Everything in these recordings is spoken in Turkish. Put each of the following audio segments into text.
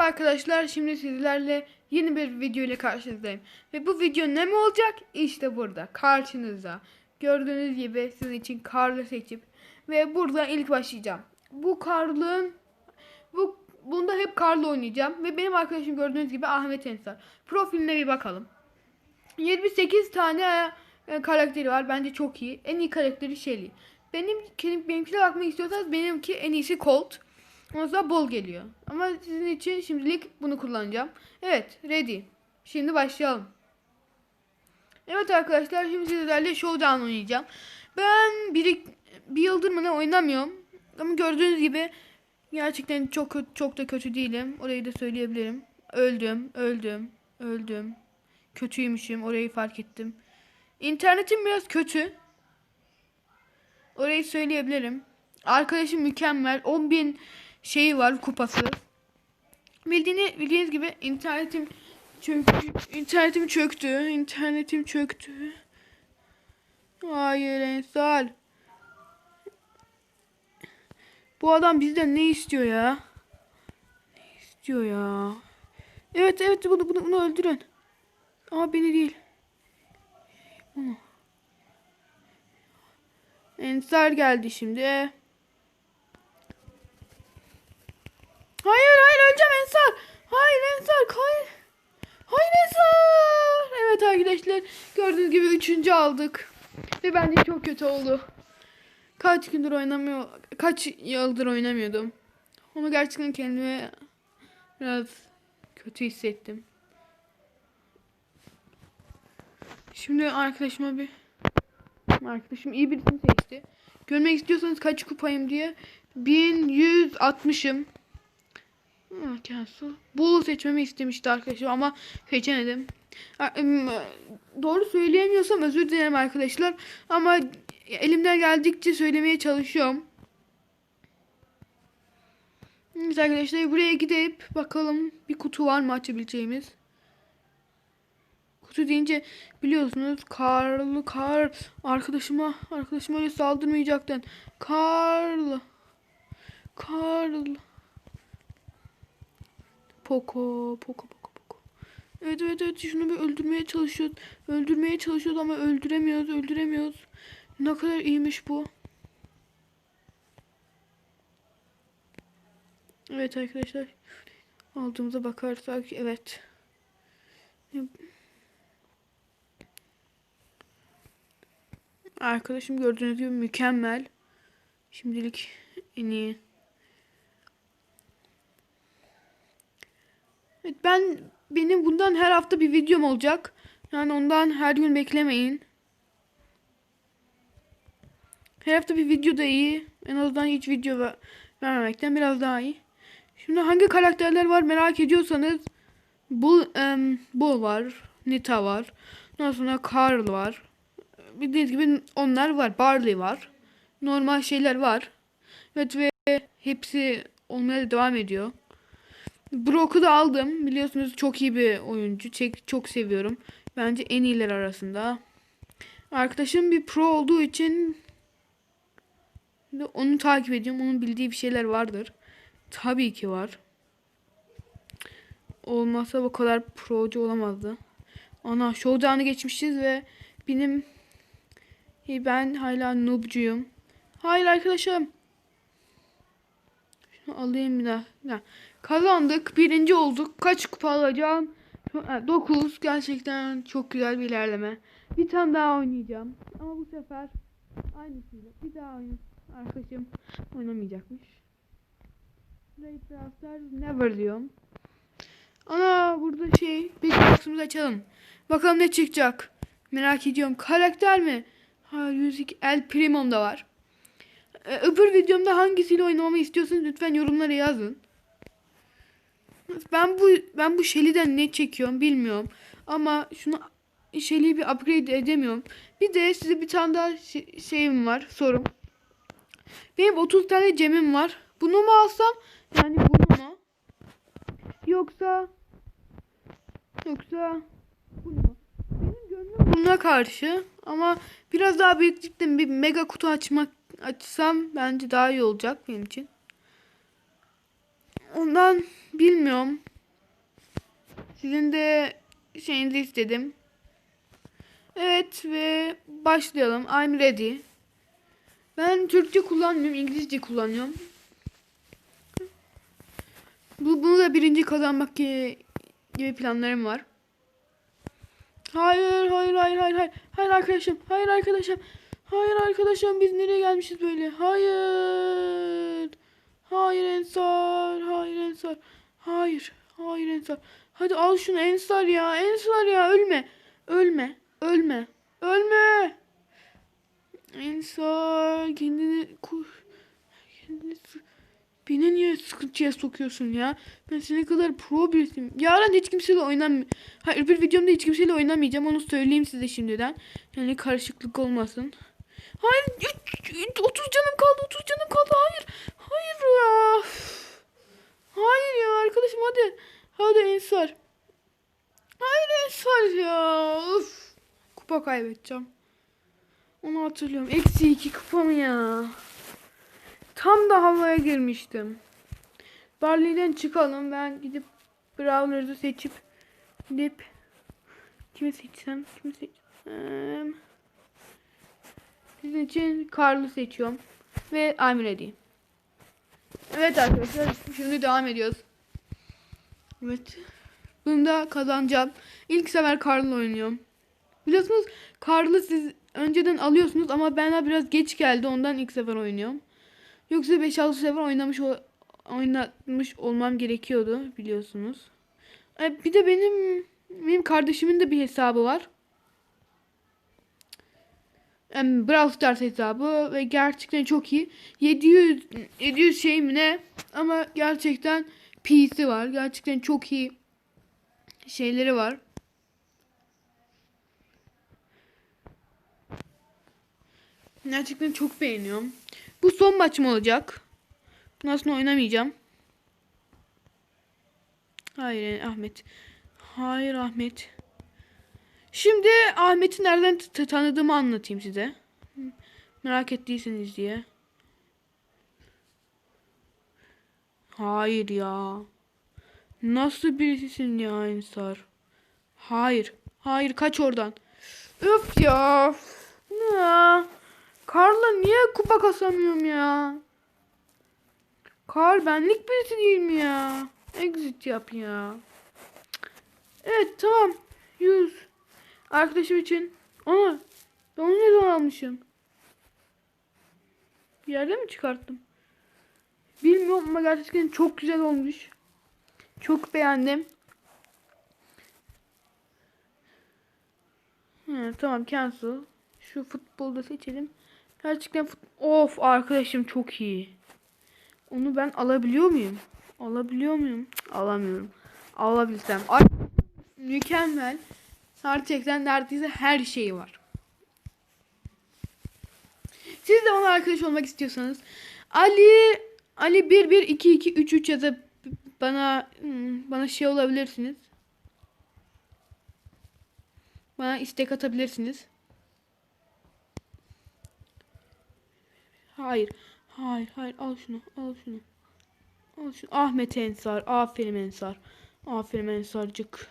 Merhaba arkadaşlar. Şimdi sizlerle yeni bir video ile karşınızdayım. Ve bu video ne mi olacak? İşte burada karşınızda. Gördüğünüz gibi sizin için karlı seçip ve burada ilk başlayacağım. Bu karlığın bu bunda hep karlı oynayacağım ve benim arkadaşım gördüğünüz gibi Ahmet Ensar. Profiline bir bakalım. 28 tane e, karakteri var. Bence çok iyi. En iyi karakteri Shelly. Benim benimkine bakmak istiyorsanız benimki en iyisi Colt. Ondan bol geliyor. Ama sizin için şimdilik bunu kullanacağım. Evet, ready. Şimdi başlayalım. Evet arkadaşlar, şimdi sizlerle Showdown oynayacağım. Ben bir, bir yıldır mı ne oynamıyorum. Ama gördüğünüz gibi gerçekten çok çok da kötü değilim. Orayı da söyleyebilirim. Öldüm, öldüm, öldüm. Kötüymüşüm, orayı fark ettim. İnternetim biraz kötü. Orayı söyleyebilirim. Arkadaşım mükemmel. 10.000 şeyi var kupası. Bildiğini, bildiğiniz gibi internetim çöktü. İnternetim çöktü. İnternetim çöktü. Hayır Ensar. Bu adam bizden ne istiyor ya? Ne istiyor ya? Evet evet bunu bunu, bunu öldürün. Ama beni değil. Bunu. Ensar geldi şimdi. Hayır hayır öleceğim Ensar. Hayır Ensar hayır. Hayır Ensar. Evet arkadaşlar gördüğünüz gibi üçüncü aldık. Ve bence çok kötü oldu. Kaç gündür oynamıyor, kaç yıldır oynamıyordum. Ama gerçekten kendime biraz kötü hissettim. Şimdi arkadaşıma bir arkadaşım iyi birisini seçti. Görmek istiyorsanız kaç kupayım diye 1160'ım. Ha, Cancel. Bull seçmemi istemişti arkadaşlar ama seçemedim. Doğru söyleyemiyorsam özür dilerim arkadaşlar. Ama elimden geldikçe söylemeye çalışıyorum. Evet arkadaşlar buraya gidip bakalım bir kutu var mı açabileceğimiz. Kutu deyince biliyorsunuz karlı kar arkadaşıma arkadaşıma öyle saldırmayacaktın. Karlı. Karlı. Poco, Poco, Poco, Poco. Evet evet evet şunu bir öldürmeye çalışıyoruz. Öldürmeye çalışıyoruz ama öldüremiyoruz, öldüremiyoruz. Ne kadar iyiymiş bu. Evet arkadaşlar. Aldığımıza bakarsak evet. Arkadaşım gördüğünüz gibi mükemmel. Şimdilik en iyi. Evet ben benim bundan her hafta bir videom olacak. Yani ondan her gün beklemeyin. Her hafta bir video da iyi. En azından hiç video ver- vermemekten biraz daha iyi. Şimdi hangi karakterler var merak ediyorsanız Bull, em, Bull var. Nita var. Ondan sonra Carl var. Bildiğiniz gibi onlar var. Barley var. Normal şeyler var. Evet ve hepsi olmaya devam ediyor. Brock'u da aldım. Biliyorsunuz çok iyi bir oyuncu. Çek, çok seviyorum. Bence en iyiler arasında. Arkadaşım bir pro olduğu için onu takip ediyorum. Onun bildiği bir şeyler vardır. Tabii ki var. Olmazsa bu kadar procu olamazdı. Ana showdown'ı geçmişiz ve benim e, ben hala noobcuyum. Hayır arkadaşım. Şunu alayım bir daha. Kazandık. Birinci olduk. Kaç kupa alacağım? 9. Gerçekten çok güzel bir ilerleme. Bir tane daha oynayacağım. Ama bu sefer aynısıyla. Bir daha oynayayım. Arkadaşım oynamayacakmış. Drafter Never diyorum. Ana burada şey. Bir box'umuzu açalım. Bakalım ne çıkacak. Merak ediyorum. Karakter mi? Hayır 102 El Primo'm da var. Ee, öbür videomda hangisiyle oynamamı istiyorsanız lütfen yorumlara yazın. Ben bu ben bu Shelly'den ne çekiyorum bilmiyorum. Ama şunu Shelly'yi bir upgrade edemiyorum. Bir de size bir tane daha şey- şeyim var sorum. Benim 30 tane gemim var. Bunu mu alsam? Yani bunu mu? Yoksa yoksa bunu mu? Benim gönlüm buna karşı ama biraz daha büyüklükten bir mega kutu açmak açsam bence daha iyi olacak benim için. Ondan bilmiyorum. Sizin de şeyinizi istedim. Evet ve başlayalım. I'm ready. Ben Türkçe kullanmıyorum, İngilizce kullanıyorum. Bu bunu da birinci kazanmak gibi, planlarım var. Hayır, hayır, hayır, hayır, hayır. Hayır arkadaşım, hayır arkadaşım. Hayır arkadaşım biz nereye gelmişiz böyle? Hayır. Hayır Ensar, hayır Ensar. Hayır, hayır Ensar. Hadi al şunu Ensar ya, Ensar ya ölme. Ölme, ölme, ölme. Ensar kendini kur. Kendini Beni niye sıkıntıya sokuyorsun ya? Ben senin kadar pro birisiyim. Yarın hiç kimseyle oynam... Hayır bir videomda hiç kimseyle oynamayacağım. Onu söyleyeyim size şimdiden. Yani karışıklık olmasın. Hayır. üç- üç- 30 canım kaldı. 30 canım kaldı. Hayır. Hayır ya. Hayır ya arkadaşım hadi. Hadi Ensar. Hayır Ensar ya. Uf. Kupa kaybedeceğim. Onu hatırlıyorum. Eksi iki kupam ya. Tam da havaya girmiştim. Barley'den çıkalım. Ben gidip Brawler'ı seçip gidip kimi seçsem kimi seçsem sizin için Carl'ı seçiyorum. Ve I'm ready. Evet arkadaşlar şimdi devam ediyoruz. Evet. Bunu da kazanacağım. İlk sefer Carl'la oynuyorum. Biliyorsunuz Carl'ı siz önceden alıyorsunuz ama bana biraz geç geldi ondan ilk sefer oynuyorum. Yoksa 5-6 sefer oynamış oynatmış olmam gerekiyordu biliyorsunuz. E, bir de benim benim kardeşimin de bir hesabı var. Em, Brawl Stars hesabı ve gerçekten çok iyi. 700 700 şey mi ne? Ama gerçekten PC var. Gerçekten çok iyi şeyleri var. Gerçekten çok beğeniyorum. Bu son maçım olacak. Bundan sonra oynamayacağım. Hayır Ahmet. Hayır Ahmet. Şimdi Ahmet'i nereden tanıdığımı anlatayım size. Merak ettiyseniz diye. Hayır ya. Nasıl birisisin ya Ensar? Hayır. Hayır kaç oradan. Öf ya. Ya? Karla niye kupa kasamıyorum ya? Kar benlik birisi değil mi ya? Exit yap ya. Evet tamam. 100. Arkadaşım için. Ama ben onu ne zaman almışım? Bir yerde mi çıkarttım? Bilmiyorum ama gerçekten çok güzel olmuş. Çok beğendim. Hı, tamam cancel. Şu futbolda seçelim. Gerçekten fut Of arkadaşım çok iyi. Onu ben alabiliyor muyum? Alabiliyor muyum? Alamıyorum. Alabilsem. Ay, mükemmel. Gerçekten neredeyse her şeyi var. Siz de ona arkadaş olmak istiyorsanız Ali Ali 1 1 2 2 3 3 ya da bana hmm, bana şey olabilirsiniz. Bana istek atabilirsiniz. Hayır. Hayır, hayır. Al şunu. Al şunu. Al şunu. Ahmet Ensar. Aferin Ensar. Aferin Ensarcık.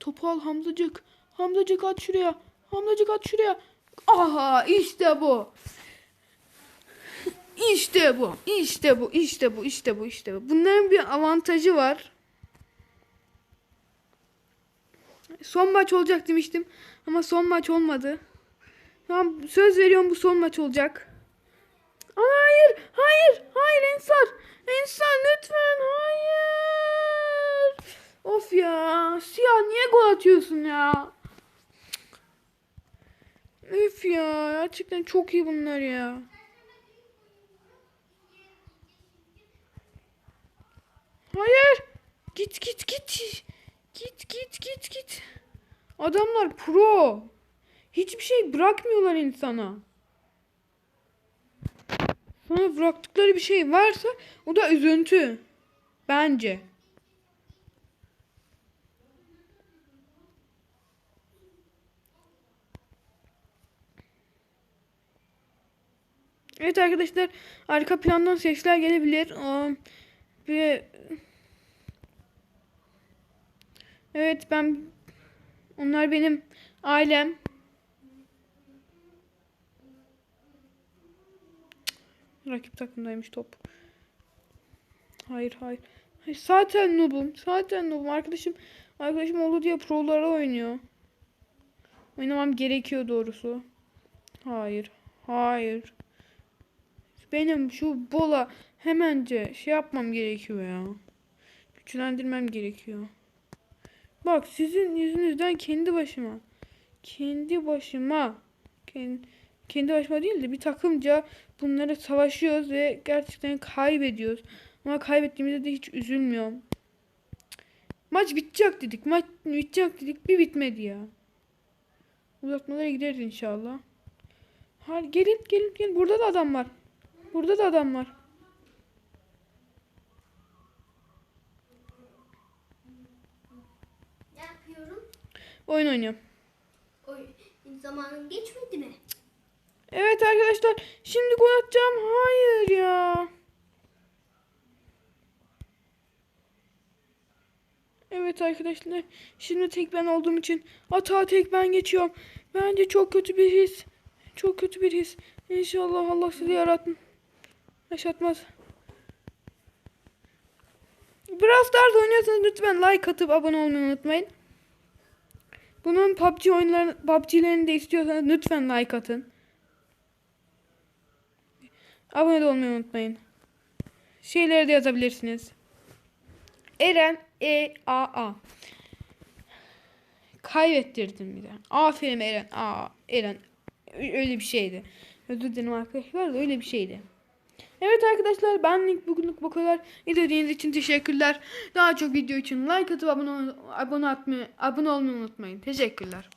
Topu al Hamzacık. Hamzacık at şuraya. Hamzacık at şuraya. Aha işte bu. İşte bu. İşte bu. İşte bu. İşte bu. İşte bu. Bunların bir avantajı var. Son maç olacak demiştim. Ama son maç olmadı. Tamam söz veriyorum bu son maç olacak. Hayır, hayır, hayır Ensar. Ensar lütfen, hayır. Of ya, Siyah niye gol atıyorsun ya? Üf ya, gerçekten çok iyi bunlar ya. Hayır. Git git git. Git git git git. Adamlar pro. Hiçbir şey bırakmıyorlar insana. Sana bıraktıkları bir şey varsa o da üzüntü. Bence. Evet arkadaşlar arka plandan sesler gelebilir. Ve Evet ben onlar benim ailem. Rakip takımdaymış top. Hayır hayır. Hayır, Zaten noob'um. Zaten noob'um. Arkadaşım arkadaşım oldu diye prolara oynuyor. Oynamam gerekiyor doğrusu. Hayır. Hayır. Benim şu bola hemence şey yapmam gerekiyor ya. Güçlendirmem gerekiyor. Bak sizin yüzünüzden kendi başıma. Kendi başıma. Kendi, kendi başıma değil de bir takımca bunlara savaşıyoruz ve gerçekten kaybediyoruz. Ama kaybettiğimizde de hiç üzülmüyorum. Maç bitecek dedik. Maç bitecek dedik. Bir bitmedi ya. Uzatmalara gideriz inşallah. Hadi gelin gelin gelin. Burada da adam var. Burada da adam var. Ne yapıyorum? Oyun oynuyorum. Oy, zamanın geçmedi mi? Evet arkadaşlar. Şimdi gol atacağım. Hayır ya. Evet arkadaşlar. Şimdi tek ben olduğum için atağa tek ben geçiyorum. Bence çok kötü bir his. Çok kötü bir his. İnşallah Allah sizi yaratın. Yaşatmaz. Brawl Stars oynuyorsanız lütfen like atıp abone olmayı unutmayın. Bunun PUBG oyunlarını, PUBG'lerini de istiyorsanız lütfen like atın. Abone de olmayı unutmayın. Şeyleri de yazabilirsiniz. Eren E A A. Kaybettirdim bir de. Aferin Eren. Aa, Eren. Öyle bir şeydi. Özür dilerim arkadaşlar da öyle bir şeydi. Evet arkadaşlar benlik bugünlük bu kadar. İzlediğiniz için teşekkürler. Daha çok video için like atıp abone, abone, atmayı, abone olmayı unutmayın. Teşekkürler.